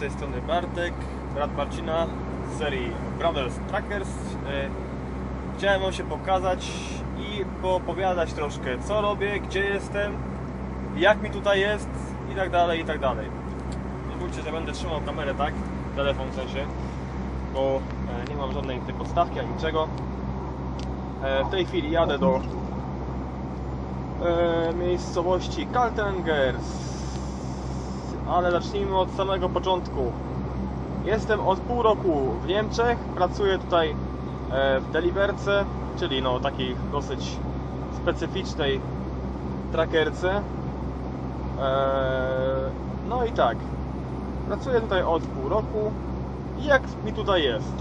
tej strony Bartek, brat Marcina z serii Brothers Trackers. E, Chciałem Wam się pokazać i poopowiadać troszkę, co robię, gdzie jestem, jak mi tutaj jest i tak dalej, i tak dalej. Bójcie, że będę trzymał kamerę tak, telefon w sensie, bo e, nie mam żadnej tej podstawki ani niczego. E, W tej chwili jadę do miejscowości Kaltengers. Ale zacznijmy od samego początku. Jestem od pół roku w Niemczech, pracuję tutaj e, w Deliverce, czyli no takiej dosyć specyficznej trackerce. E, No i tak, pracuję tutaj od pół roku i jak mi tutaj jest?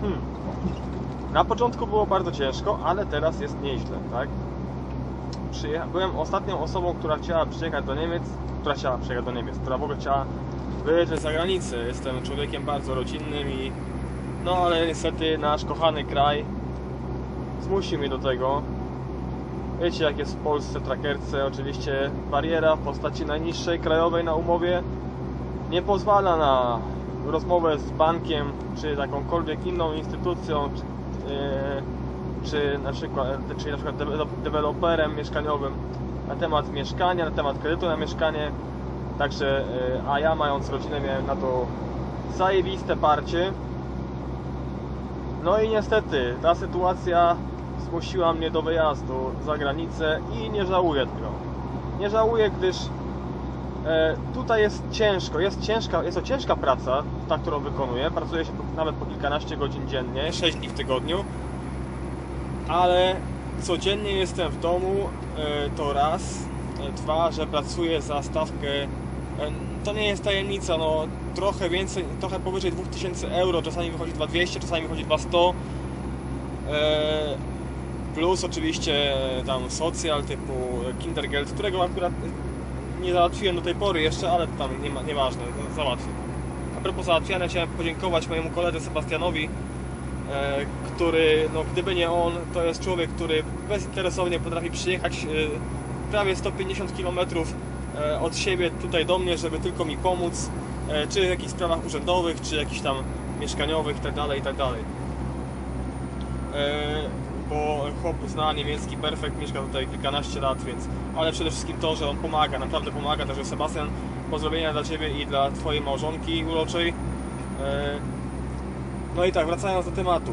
Hmm. Na początku było bardzo ciężko, ale teraz jest nieźle, tak? Byłem ostatnią osobą, która chciała przyjechać do Niemiec, która chciała przyjechać do Niemiec, która w ogóle chciała wyjeżdżać za granicę. Jestem człowiekiem bardzo rodzinnym i no ale niestety nasz kochany kraj zmusił mnie do tego. Wiecie jak jest w Polsce w trackerce, oczywiście bariera w postaci najniższej krajowej na umowie nie pozwala na rozmowę z bankiem czy jakąkolwiek inną instytucją czy, yy, czy na przykład, czy na przykład dewe- deweloperem mieszkaniowym na temat mieszkania, na temat kredytu na mieszkanie. Także, yy, a ja mając rodzinę miałem na to zajebiste parcie. No i niestety ta sytuacja zmusiła mnie do wyjazdu za granicę i nie żałuję tego. Nie żałuję, gdyż e, tutaj jest ciężko, jest ciężka, jest to ciężka praca, ta, którą wykonuję. Pracuje się nawet po kilkanaście godzin dziennie, 6 dni w tygodniu, ale codziennie jestem w domu, e, to raz. E, Dwa, że pracuję za stawkę, e, to nie jest tajemnica, no trochę więcej, trochę powyżej 2000 euro, czasami wychodzi 2200, czasami wychodzi 2100. E, Plus oczywiście tam socjal typu Kindergeld, którego akurat nie załatwiłem do tej pory jeszcze, ale tam nie nieważne, no, załatwię. A propos załatwiania, chciałem podziękować mojemu koledze Sebastianowi, który, no gdyby nie on, to jest człowiek, który bezinteresownie potrafi przyjechać e, prawie 150 km e, od siebie tutaj do mnie, żeby tylko mi pomóc, e, czy w jakichś sprawach urzędowych, czy jakichś tam mieszkaniowych itd. itd. E, bo chłop zna niemiecki perfekt, mieszka tutaj kilkanaście lat, więc ale przede wszystkim to, że on pomaga, naprawdę pomaga, także Sebastian, pozdrowienia dla Ciebie i dla Twojej małżonki uroczej. No i tak, wracając do tematu.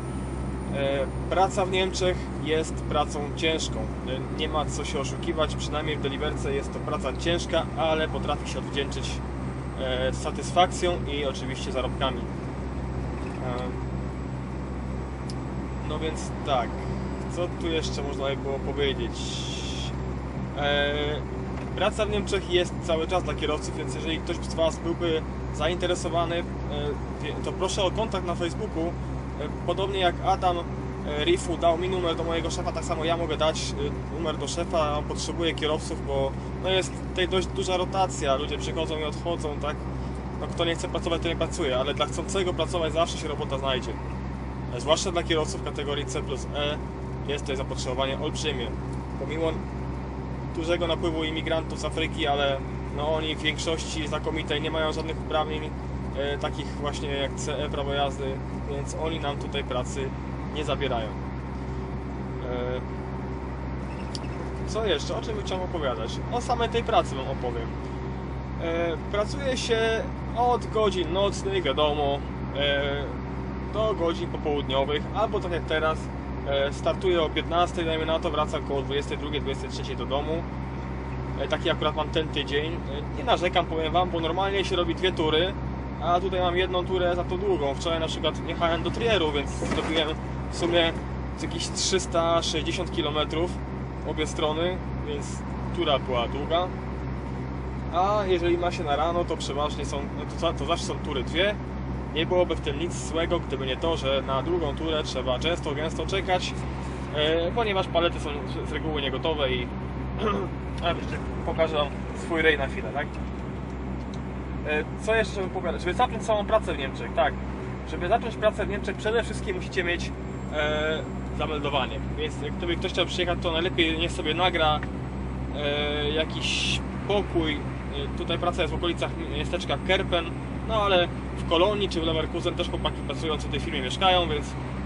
E, Praca w Niemczech jest pracą ciężką. E, Nie ma co się oszukiwać, przynajmniej w Deliverce jest to praca ciężka, ale potrafi się odwdzięczyć e, satysfakcją i oczywiście zarobkami. No więc tak, co tu jeszcze można by było powiedzieć? Praca w Niemczech jest cały czas dla kierowców, więc jeżeli ktoś z Was byłby zainteresowany, to proszę o kontakt na Facebooku. E, Podobnie jak Adam e, Rifu dał mi numer do mojego szefa, tak samo ja mogę dać e, numer do szefa. On potrzebuje kierowców, bo no jest tutaj dość duża rotacja, ludzie przychodzą i odchodzą, tak? No, kto nie chce pracować, to nie pracuje, ale dla chcącego pracować zawsze się robota znajdzie. Zwłaszcza dla kierowców kategorii C plus E jest tutaj zapotrzebowanie olbrzymie. Pomimo dużego napływu imigrantów z Afryki, ale no oni w większości znakomitej nie mają żadnych uprawnień e, takich właśnie jak CE prawo jazdy, więc oni nam tutaj pracy nie zabierają. E, co jeszcze? O czym bym chciał opowiadać? O samej tej pracy Wam opowiem. E, pracuje się od godzin nocnych, wiadomo, e, do godzin popołudniowych, albo tak jak teraz, e, startuję o 15, dajmy na to, wracam około 22-23 do domu. E, Taki akurat mam ten tydzień. E, Nie narzekam, powiem Wam, bo normalnie się robi dwie tury, a tutaj mam jedną turę za to długą. Wczoraj na przykład jechałem do Trieru, więc zrobiłem w sumie jakieś 360 km obie strony, więc tura była długa. A jeżeli ma się na rano, to przeważnie są, no to, to zawsze są tury dwie. Nie byłoby w tym nic złego, gdyby nie to, że na drugą turę trzeba często, gęsto czekać, e, ponieważ palety są z- reguły niegotowe i a pokażę Wam swój rej na chwilę, tak? E, co jeszcze żeby pogadać? Żeby zacząć samą pracę w Niemczech, tak. Żeby zacząć pracę w Niemczech, przede wszystkim musicie mieć e, zameldowanie. Więc gdyby ktoś chciał przyjechać, to najlepiej niech sobie nagra e, jakiś pokój. Tutaj praca jest w okolicach miasteczka Kerpen. No ale w Kolonii czy w Leverkusen też chłopaki pracujący w tej firmie mieszkają, więc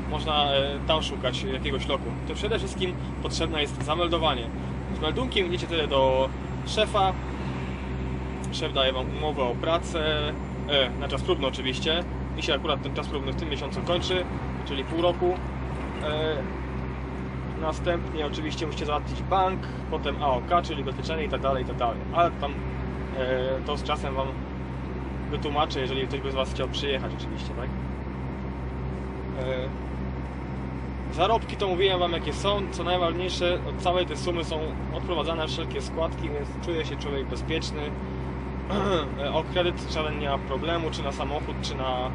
można tam szukać jakiegoś loku. To przede wszystkim potrzebne jest zameldowanie. Z meldunkiem idziecie tyle do szefa. Szef daje wam umowę o pracę, e, na czas próbny oczywiście. Mi się akurat ten czas próbny w tym miesiącu kończy, czyli pół roku. E, Następnie oczywiście musicie załatwić bank, potem AOK, czyli ubezpieczenie i tak dalej, i tak dalej. Ale tam e, to z czasem Wam wytłumaczę, jeżeli ktoś by z Was chciał przyjechać oczywiście, tak? E, zarobki to mówiłem Wam jakie są, co najważniejsze, od całej tej sumy są odprowadzane wszelkie składki, więc czuje się człowiek bezpieczny. O kredyt żaden nie ma problemu, czy na samochód, czy na,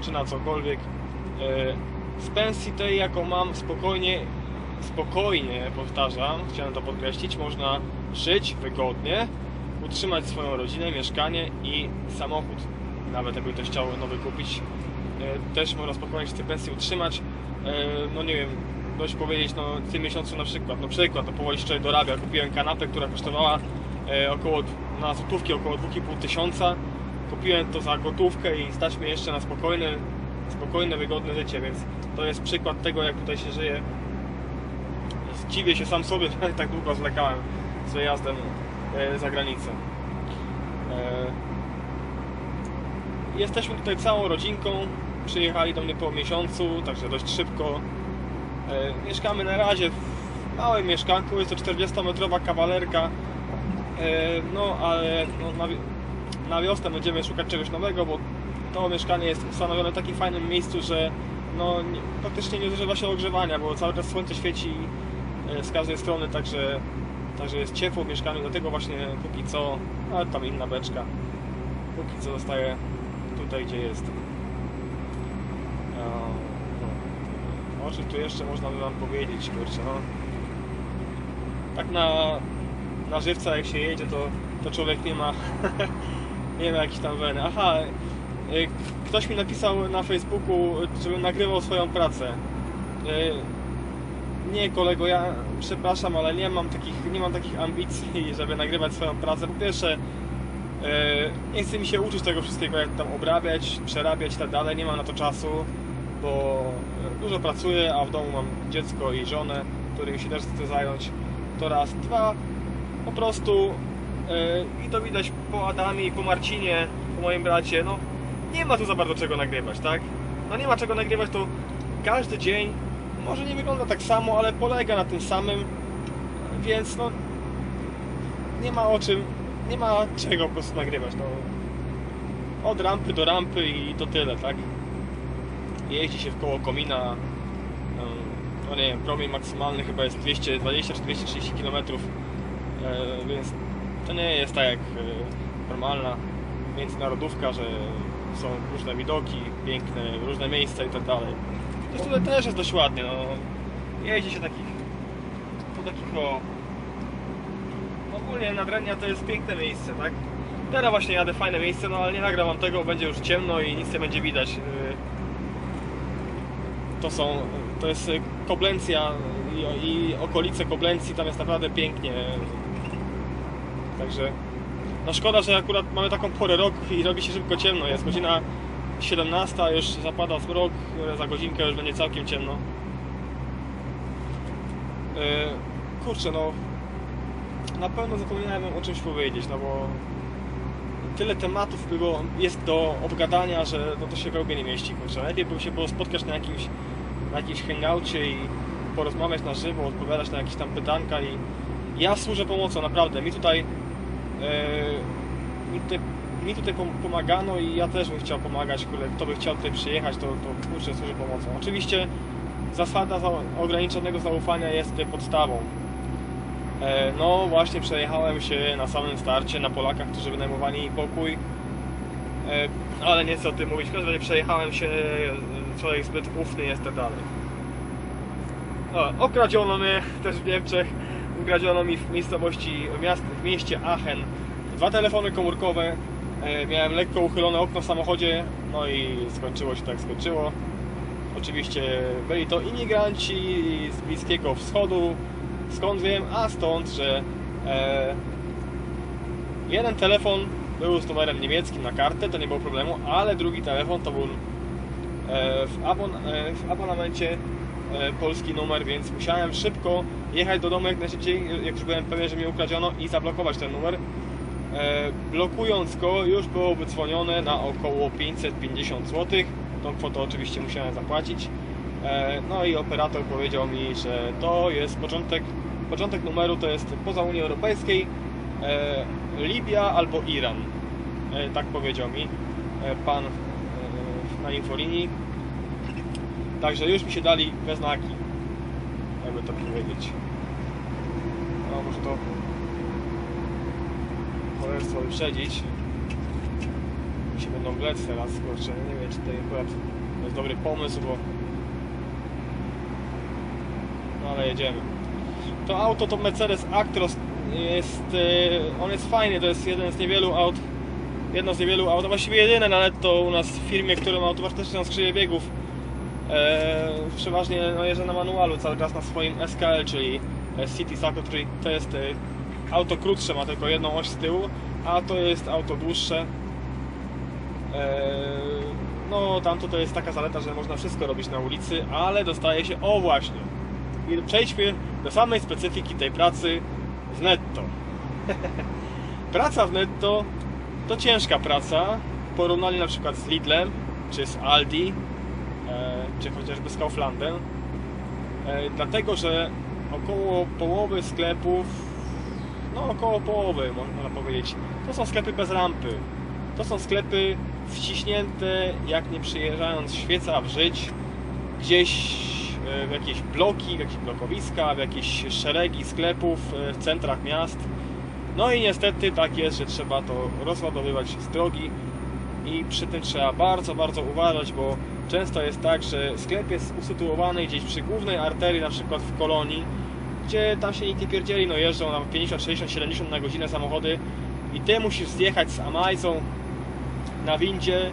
czy na cokolwiek. E, z pensji tej, jaką mam, spokojnie, spokojnie, powtarzam, chciałem to podkreślić, można żyć wygodnie, utrzymać swoją rodzinę, mieszkanie i samochód. Nawet jakby ktoś chciał nowy kupić, e, też można spokojnie się tej pensji utrzymać. E, No nie wiem, dość powiedzieć, no w tym miesiącu na przykład, no przykład, to powoli jeszcze dorabia. Kupiłem kanapę, która kosztowała około, na złotówki około 2,5 tysiąca. Kupiłem to za gotówkę i stać mnie jeszcze na spokojne, spokojne, wygodne życie, więc to jest przykład tego, jak tutaj się żyje. Dziwię się sam sobie, że tak długo zwlekałem z wyjazdem e, za granicę. E, Jesteśmy tutaj całą rodzinką. Przyjechali do mnie po miesiącu, także dość szybko. E, Mieszkamy na razie w małym mieszkanku, jest to 40-metrowa kawalerka. E, No ale no, na, na wiosnę będziemy szukać czegoś nowego, bo to mieszkanie jest ustanowione w takim fajnym miejscu, że no, nie, praktycznie nie zużywa się ogrzewania, bo cały czas słońce świeci e, z każdej strony, także, także jest ciepło w mieszkaniu, dlatego właśnie póki co, ale tam inna beczka, póki co zostaje tutaj, gdzie jest. E, no. O czym tu jeszcze można by Wam powiedzieć, kurczę, no. Tak na, na żywca jak się jedzie, to, to człowiek nie ma, nie ma jakichś tam weny. Aha, y, ktoś mi napisał na Facebooku, żebym nagrywał swoją pracę. Y, Nie kolego, ja przepraszam, ale nie mam takich, nie mam takich ambicji, żeby nagrywać swoją pracę. Po pierwsze, y, nie chce mi się uczyć tego wszystkiego, jak tam obrabiać, przerabiać i tak dalej. Nie mam na to czasu, bo dużo pracuję, a w domu mam dziecko i żonę, którymi się też chcę zająć. To raz. Dwa, po prostu yy, i to widać po Adamie i po Marcinie, po moim bracie, no nie ma tu za bardzo czego nagrywać, tak? No nie ma czego nagrywać, to każdy dzień może nie wygląda tak samo, ale polega na tym samym, więc no nie ma o czym, nie ma czego po prostu nagrywać, no od rampy do rampy i to tyle, tak? Jeździ się w koło komina, ym, no nie wiem, promień maksymalny chyba jest 220 czy 230 km, e, więc to nie jest tak jak e, normalna międzynarodówka, że są różne widoki piękne, różne miejsca i tak dalej. To tutaj też jest dość ładnie, no. Jeździ się takich, po takich o... Ogólnie Nadrenia to jest piękne miejsce, tak? Teraz właśnie jadę fajne miejsce, no ale nie nagram tego, będzie już ciemno i nic nie będzie widać. Yy, To są, to jest Koblencja i, i okolice Koblencji, tam jest naprawdę pięknie. Także no szkoda, że akurat mamy taką porę roku i robi się szybko ciemno. Jest godzina 17, już zapada zmrok, za godzinkę już będzie całkiem ciemno. Yy, kurczę, no na pewno zapomniałem o czymś powiedzieć, no bo tyle tematów było, jest do obgadania, że no to się we łbie nie mieści, kurczę. Lepiej by się było spotkać na jakimś, na jakimś hangoucie i porozmawiać na żywo, odpowiadać na jakieś tam pytanka i ja służę pomocą, naprawdę. Mi tutaj mi tutaj, mi tutaj pom- pomagano i ja też bym chciał pomagać, kto by chciał tutaj przyjechać, to, to kurczę, służy pomocą. Oczywiście zasada za, ograniczonego zaufania jest tutaj podstawą. E, no właśnie przejechałem się na samym starcie na Polakach, którzy wynajmowali pokój, e, ale nie chcę o tym mówić, w każdym razie przejechałem się, e, człowiek zbyt ufny jest tak dalej. O, okradziono mnie też w Niemczech. Ukradziono mi w miejscowości, miast, w mieście Aachen dwa telefony komórkowe. E, miałem lekko uchylone okno w samochodzie, no i skończyło się tak skończyło. Oczywiście byli to imigranci z Bliskiego Wschodu. Skąd wiem? A stąd, że e, jeden telefon był z numerem niemieckim na kartę, to nie było problemu, ale drugi telefon to był e, w, abon, e, w abonamencie polski numer, więc musiałem szybko jechać do domu jak najszybciej, jak już byłem pewien, że mnie ukradziono i zablokować ten numer. E, blokując go już było wydzwonione na około 550 zł. Tą kwotę oczywiście musiałem zapłacić. E, no i operator powiedział mi, że to jest początek, początek numeru to jest poza Unii Europejskiej e, Libia albo Iran. E, tak powiedział mi e, pan e, na infolinii. Także już mi się dali we znaki, jakby to powiedzieć. No to cholerstwo wyprzedzić. Mi się będą glec teraz, kurczę, nie wiem czy to akurat jest dobry pomysł, bo no ale jedziemy. To auto to Mercedes Actros jest, e, on jest fajny, to jest jeden z niewielu aut, jedno z niewielu aut, właściwie jedyne na netto u nas w firmie, które ma automatyczną skrzynię biegów. E, przeważnie no, jeżdżę na manualu cały czas na swoim SKL, czyli e, City Cycle, który to jest e, auto krótsze, ma tylko jedną oś z tyłu, a to jest auto dłuższe. No, tamto to jest taka zaleta, że można wszystko robić na ulicy, ale dostaje się, o właśnie, i przejdźmy do samej specyfiki tej pracy w netto. praca w netto to ciężka praca w porównaniu na przykład z Lidlem, czy z Aldi, czy chociażby z Kauflandem. E, dlatego, że około połowy sklepów, no około połowy można powiedzieć, to są sklepy bez rampy. To są sklepy wciśnięte, jak nie przyjeżdżając świeca w żyć, gdzieś e, w jakieś bloki, w jakieś blokowiska, w jakieś szeregi sklepów e, w centrach miast. No i niestety tak jest, że trzeba to rozładowywać z drogi i przy tym trzeba bardzo, bardzo uważać, bo często jest tak, że sklep jest usytuowany gdzieś przy głównej arterii, na przykład w kolonii, gdzie tam się nikt nie pierdzieli, no jeżdżą na 50, 60, 70 na godzinę samochody i ty musisz zjechać z Amajcą na windzie,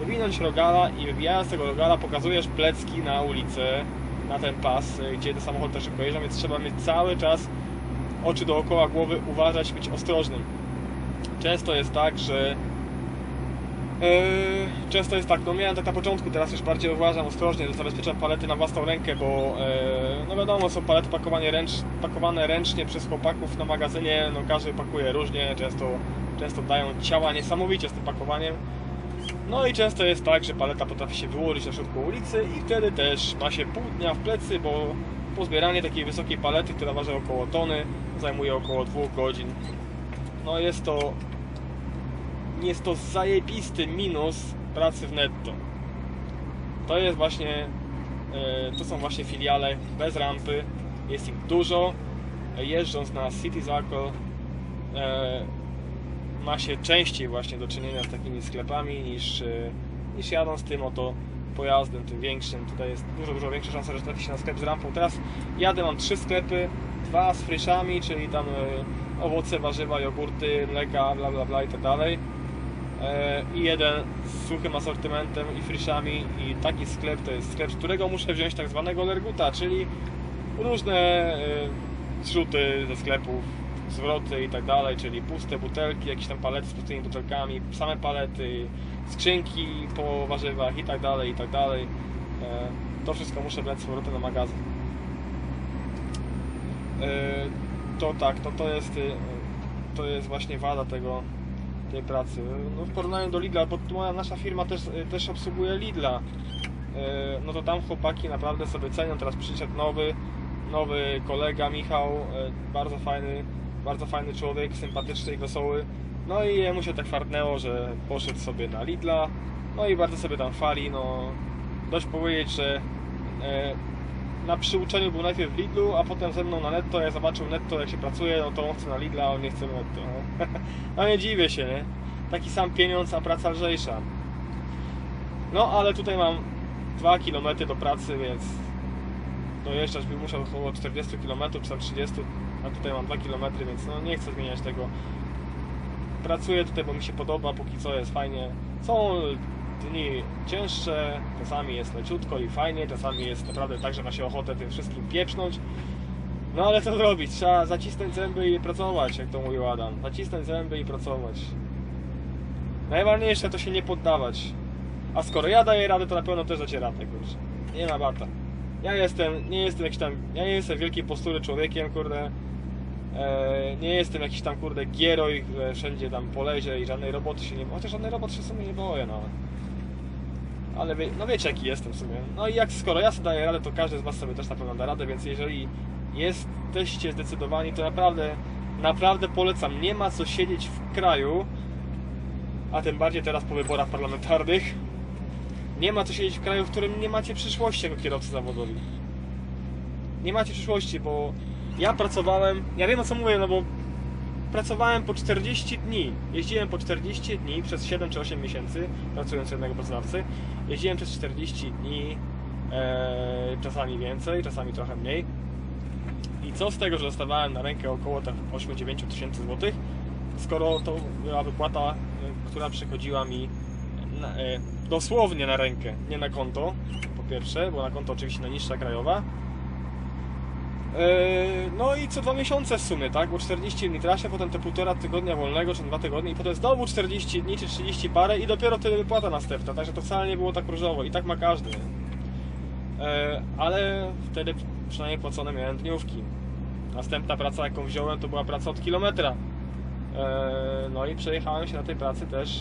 wywinąć rogala i wybijając tego rogala pokazujesz plecki na ulicę, na ten pas, y, gdzie te samochody też szybko jeżdżą, więc trzeba mieć cały czas oczy dookoła głowy, uważać, być ostrożnym. Często jest tak, że często jest tak, no miałem tak na początku, teraz już bardziej uważam ostrożnie, zabezpieczam palety na własną rękę, bo yy, no wiadomo, są palety pakowane, ręcz, pakowane ręcznie przez chłopaków na magazynie, no każdy pakuje różnie, często, często dają ciała niesamowicie z tym pakowaniem. No i często jest tak, że paleta potrafi się wyłożyć na środku ulicy i wtedy też ma się pół dnia w plecy, bo pozbieranie takiej wysokiej palety, która waży około tony, zajmuje około 2 godzin. No jest to jest to zajebisty minus pracy w netto. To jest właśnie, e, to są właśnie filiale bez rampy, jest ich dużo. Jeżdżąc na City Circle e, ma się częściej właśnie do czynienia z takimi sklepami niż, e, niż jadąc tym oto pojazdem, tym większym. Tutaj jest dużo, dużo większa szansa, że trafi się na sklep z rampą. Teraz jadę, mam trzy sklepy, dwa z fryszami, czyli tam owoce, warzywa, jogurty, mleka, bla bla bla i tak dalej i jeden z suchym asortymentem i friszami i taki sklep to jest sklep, z którego muszę wziąć tak zwanego lerguta, czyli różne e, zrzuty ze sklepów, zwroty i tak dalej, czyli puste butelki, jakieś tam palety z pustymi butelkami, same palety, skrzynki po warzywach i tak dalej, i tak dalej. E, To wszystko muszę brać z powrotem na magazyn. E, To tak, to, to jest to jest właśnie wada tego tej pracy. No, w porównaniu do Lidla, bo nasza firma też, też obsługuje Lidla, e, no to tam chłopaki naprawdę sobie cenią. Teraz przyszedł nowy, nowy kolega Michał, e, bardzo fajny, bardzo fajny człowiek, sympatyczny i wesoły. No i jemu się tak fartnęło, że poszedł sobie na Lidla, no i bardzo sobie tam fali, no dość powiedzieć, że na przyuczeniu był najpierw w Lidlu, a potem ze mną na netto, jak zobaczył netto jak się pracuje, no to on chce na Lidla, a on nie chce na netto. No, no nie dziwię się, nie? Taki sam pieniądz, a praca lżejsza. No ale tutaj mam 2 km do pracy, więc dojeżdżać bym musiał około 40 km czy tam 30, a tutaj mam 2 km, więc no nie chcę zmieniać tego. Pracuję tutaj, bo mi się podoba, póki co jest fajnie. Są dni cięższe, czasami jest leciutko i fajnie, czasami jest naprawdę tak, że ma się ochotę tym wszystkim pieprznąć. No ale co zrobić? Trzeba zacisnąć zęby i pracować, jak to mówił Adam. Zacisnąć zęby i pracować. Najważniejsze to się nie poddawać. A skoro ja daję radę, to na pewno też dacie radę, kurczę. Nie ma bata. Ja jestem, nie jestem jakiś tam, ja nie jestem wielkiej postury człowiekiem, kurde. E, nie jestem jakiś tam, kurde, gieroj, że wszędzie tam polezie i żadnej roboty się nie... Chociaż żadnej roboty się w sumie nie boję, no. Ale wie, no wiecie jaki jestem w sumie. No i jak skoro ja sobie daję radę, to każdy z Was sobie też na pewno da radę, więc jeżeli jesteście zdecydowani, to naprawdę, naprawdę polecam. Nie ma co siedzieć w kraju, a tym bardziej teraz po wyborach parlamentarnych, nie ma co siedzieć w kraju, w którym nie macie przyszłości jako kierowcy zawodowi. Nie macie przyszłości, bo ja pracowałem, ja wiem o co mówię, no bo pracowałem po 40 dni. Jeździłem po 40 dni przez 7 czy 8 miesięcy, pracując jednego pracodawcy. Jeździłem przez 40 dni, e, czasami więcej, czasami trochę mniej. I co z tego, że dostawałem na rękę około tak 8-9 tysięcy złotych, skoro to była wypłata, e, która przychodziła mi na, e, dosłownie na rękę, nie na konto, po pierwsze, bo na konto oczywiście najniższa krajowa. E, No i co dwa miesiące w sumie, tak? Bo 40 dni trasie, potem te półtora tygodnia wolnego, czy dwa tygodnie, i potem znowu 40 dni, czy 30 parę i dopiero tyle wypłata następna, także to wcale nie było tak różowo i tak ma każdy. E, Ale wtedy przynajmniej płacone miałem dniówki. Następna praca, jaką wziąłem, to była praca od kilometra. E, No i przejechałem się na tej pracy też,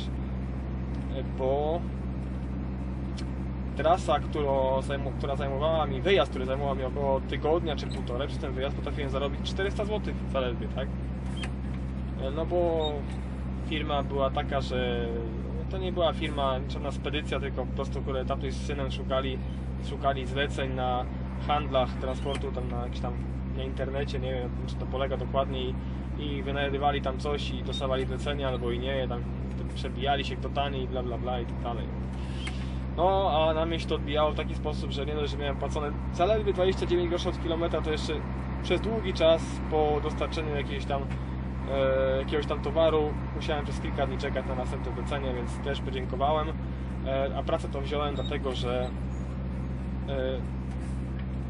bo trasa, którą, która zajmowała mi, wyjazd, który zajmował mi około tygodnia czy półtorej, przez ten wyjazd potrafiłem zarobić 400 zł zaledwie, tak? E, No bo firma była taka, że to nie była firma, żadna spedycja, tylko po prostu które tatuś z synem szukali, szukali zleceń na handlach transportu, tam na jakimś tam na internecie, nie wiem czy to polega dokładnie i, i wynajdywali tam coś i dostawali zlecenia albo i nie, tam przebijali się kto taniej, bla bla bla i tak dalej. No, a na mnie się to odbijało w taki sposób, że nie dość, że miałem płacone zaledwie 29 groszy od kilometra, to jeszcze przez długi czas po dostarczeniu jakiegoś tam, e, jakiegoś tam towaru musiałem przez kilka dni czekać na następne zlecenie, więc też podziękowałem. E, a pracę to wziąłem dlatego, że e,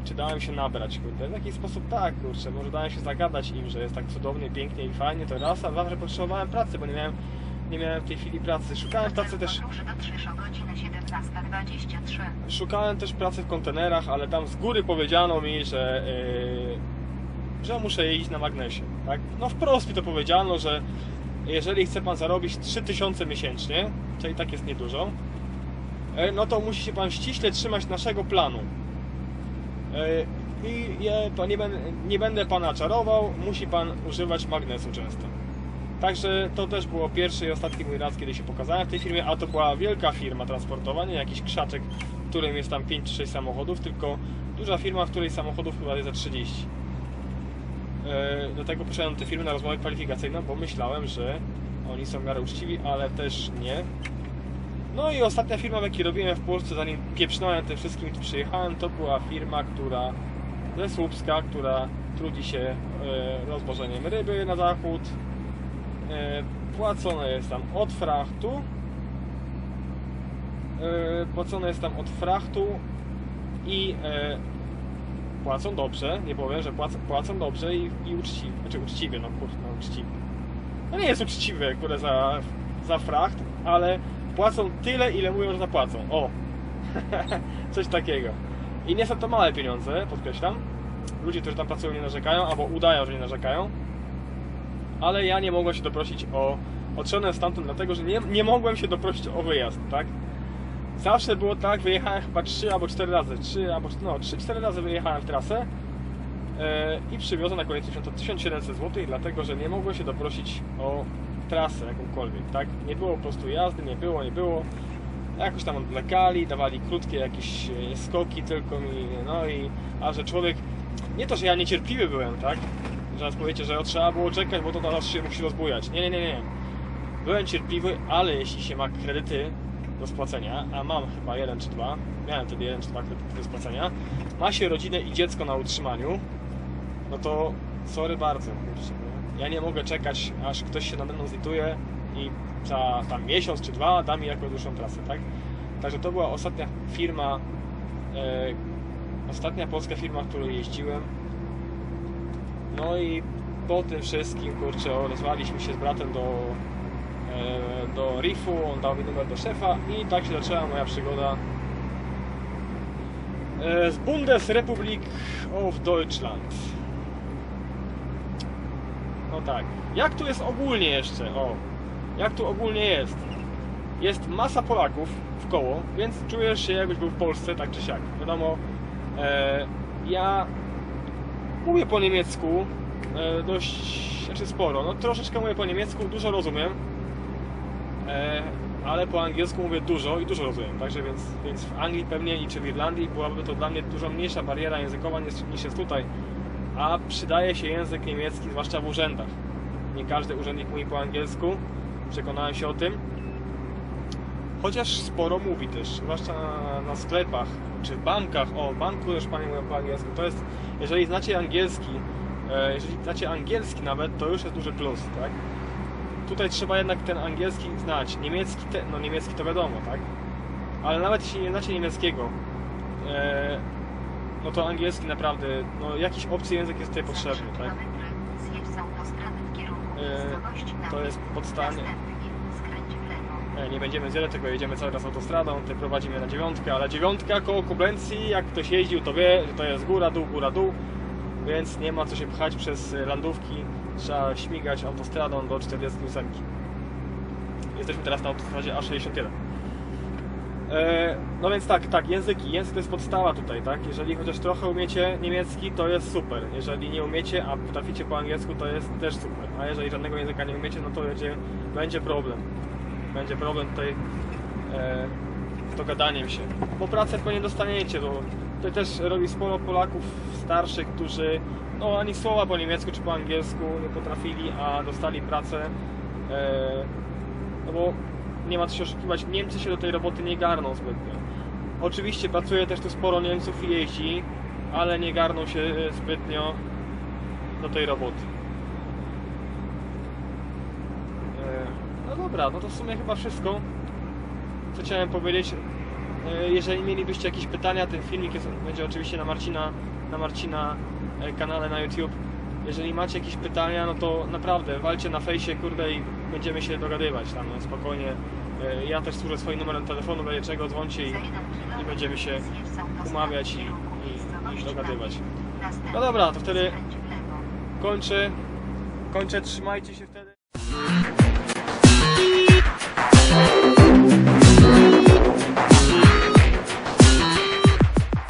czy dałem się nabrać, kurde. W jakiś sposób tak, kurczę, może dałem się zagadać im, że jest tak cudownie, pięknie i fajnie, to raz, a że potrzebowałem pracy, bo nie miałem, nie miałem w tej chwili pracy. Szukałem pracy też Rusz dotrzesz o godzinę 17.23. Szukałem też pracy w kontenerach, ale tam z góry powiedziano mi, że, yy, że muszę jeździć na magnesie. Tak? No wprost mi to powiedziano, że jeżeli chce pan zarobić 3000 miesięcznie, czyli tak jest niedużo, yy, no to musi się pan ściśle trzymać naszego planu. Yy, I je, nie, nie będę pana czarował, musi pan używać magnesu często. Także to też było pierwszy i ostatni mój raz, kiedy się pokazałem w tej firmie, a to była wielka firma transportowa, nie jakiś krzaczek, w którym jest tam 5 czy 6 samochodów, tylko duża firma, w której samochodów chyba jest za 30. E, Do tego poszedłem do tej firmy na rozmowę kwalifikacyjną, bo myślałem, że oni są w miarę uczciwi, ale też nie. No i ostatnia firma, w jakiej robiłem w Polsce, zanim pieprznąłem tym wszystkim przyjechałem, to była firma, która ze Słupska, która trudzi się e, rozwożeniem ryby na zachód, płacone jest tam od frachtu. E, płacone jest tam od frachtu i e, płacą dobrze, nie powiem, że płacą, płacą dobrze i, i uczciwie, znaczy uczciwie, no kurde, no uczciwie no nie jest uczciwe, kurde, za, za fracht, ale płacą tyle, ile mówią, że zapłacą, o! Coś takiego. I nie są to małe pieniądze, podkreślam. Ludzie, którzy tam pracują nie narzekają, albo udają, że nie narzekają ale ja nie mogłem się doprosić o. Odszedłem stamtąd, dlatego że nie, nie mogłem się doprosić o wyjazd, tak? Zawsze było tak, wyjechałem chyba 3 albo 4 razy, 3 albo no, 3-4 razy wyjechałem w trasę e, i przywiozłem na koniec 1700 zł, dlatego że nie mogłem się doprosić o trasę jakąkolwiek, tak? Nie było po prostu jazdy, nie było, nie było. Jakoś tam odwlekali, dawali krótkie jakieś e, skoki tylko mi, no i a że człowiek, nie to, że ja niecierpliwy byłem, tak? Zaraz powiecie, że trzeba było czekać, bo to teraz się musi rozbujać. Nie, nie, nie, nie. Byłem cierpliwy, ale jeśli się ma kredyty do spłacenia, a mam chyba jeden czy dwa, miałem wtedy jeden czy dwa kredyty do spłacenia, ma się rodzinę i dziecko na utrzymaniu, no to sorry bardzo? Ja nie mogę czekać, aż ktoś się nade mną zlituje i za tam miesiąc czy dwa da mi jakąś dłuższą trasę, tak? Także to była ostatnia firma, e, ostatnia polska firma, w której jeździłem, no i po tym wszystkim, kurczę, odezwaliśmy się z bratem do e, do RIF-u, on dał mi numer do szefa i tak się zaczęła moja przygoda e, z Bundesrepublik of Deutschland. No tak. Jak tu jest ogólnie jeszcze? O, jak tu ogólnie jest? Jest masa Polaków w koło, więc czujesz się jakbyś był w Polsce, tak czy siak. Wiadomo, e, ja mówię po niemiecku e, dość, znaczy sporo. No troszeczkę mówię po niemiecku, dużo rozumiem. E, ale po angielsku mówię dużo i dużo rozumiem. Także więc, więc w Anglii pewnie i czy w Irlandii byłaby to dla mnie dużo mniejsza bariera językowa niż, niż jest tutaj. A przydaje się język niemiecki, zwłaszcza w urzędach. Nie każdy urzędnik mówi po angielsku. Przekonałem się o tym. Chociaż sporo mówi też, zwłaszcza na, na sklepach czy w bankach. O, banku też panie mówią po angielsku. To jest, jeżeli znacie angielski, e, jeżeli znacie angielski nawet, to już jest duży plus, tak? Tutaj trzeba jednak ten angielski znać. Niemiecki, te, no niemiecki to wiadomo, tak? Ale nawet jeśli nie znacie niemieckiego, e, no to angielski naprawdę, no jakiś obcy język jest tutaj potrzebny, tak? E, to jest podstanie. Następnie skręć w lewo. E, nie będziemy zwiedzać, tylko jedziemy cały czas autostradą, tutaj prowadzimy na dziewiątkę, ale dziewiątka koło Koblencji, jak ktoś jeździł, to wie, że to jest góra, dół, góra, dół, więc nie ma co się pchać przez e, landówki, trzeba śmigać autostradą do 48. Jesteśmy teraz na autostradzie A61. E, No więc tak, tak, języki. Język to jest podstawa tutaj, tak? Jeżeli chociaż trochę umiecie niemiecki, to jest super. Jeżeli nie umiecie, a potraficie po angielsku, to jest też super. A jeżeli żadnego języka nie umiecie, no to będzie, będzie problem. Będzie problem tutaj e, z dogadaniem się. Bo pracę pewnie dostaniecie, bo tutaj też robi sporo Polaków starszych, którzy no ani słowa po niemiecku czy po angielsku nie potrafili, a dostali pracę. E, no bo nie ma co się oszukiwać, Niemcy się do tej roboty nie garną zbytnio. Oczywiście pracuje też tu sporo Niemców i jeździ, ale nie garną się e, zbytnio do tej roboty. E, No dobra, no to w sumie chyba wszystko, co chciałem powiedzieć. E, Jeżeli mielibyście jakieś pytania, ten filmik jest, będzie oczywiście na Marcina, na Marcina e, kanale na YouTube. Jeżeli macie jakieś pytania, no to naprawdę walcie na fejsie, kurde i będziemy się dogadywać tam no, spokojnie. E, Ja też służę swoim numerem telefonu, będzie czego, dzwoncie i, i będziemy się umawiać i, i, i dogadywać. No dobra, to wtedy kończę. Kończę, trzymajcie się.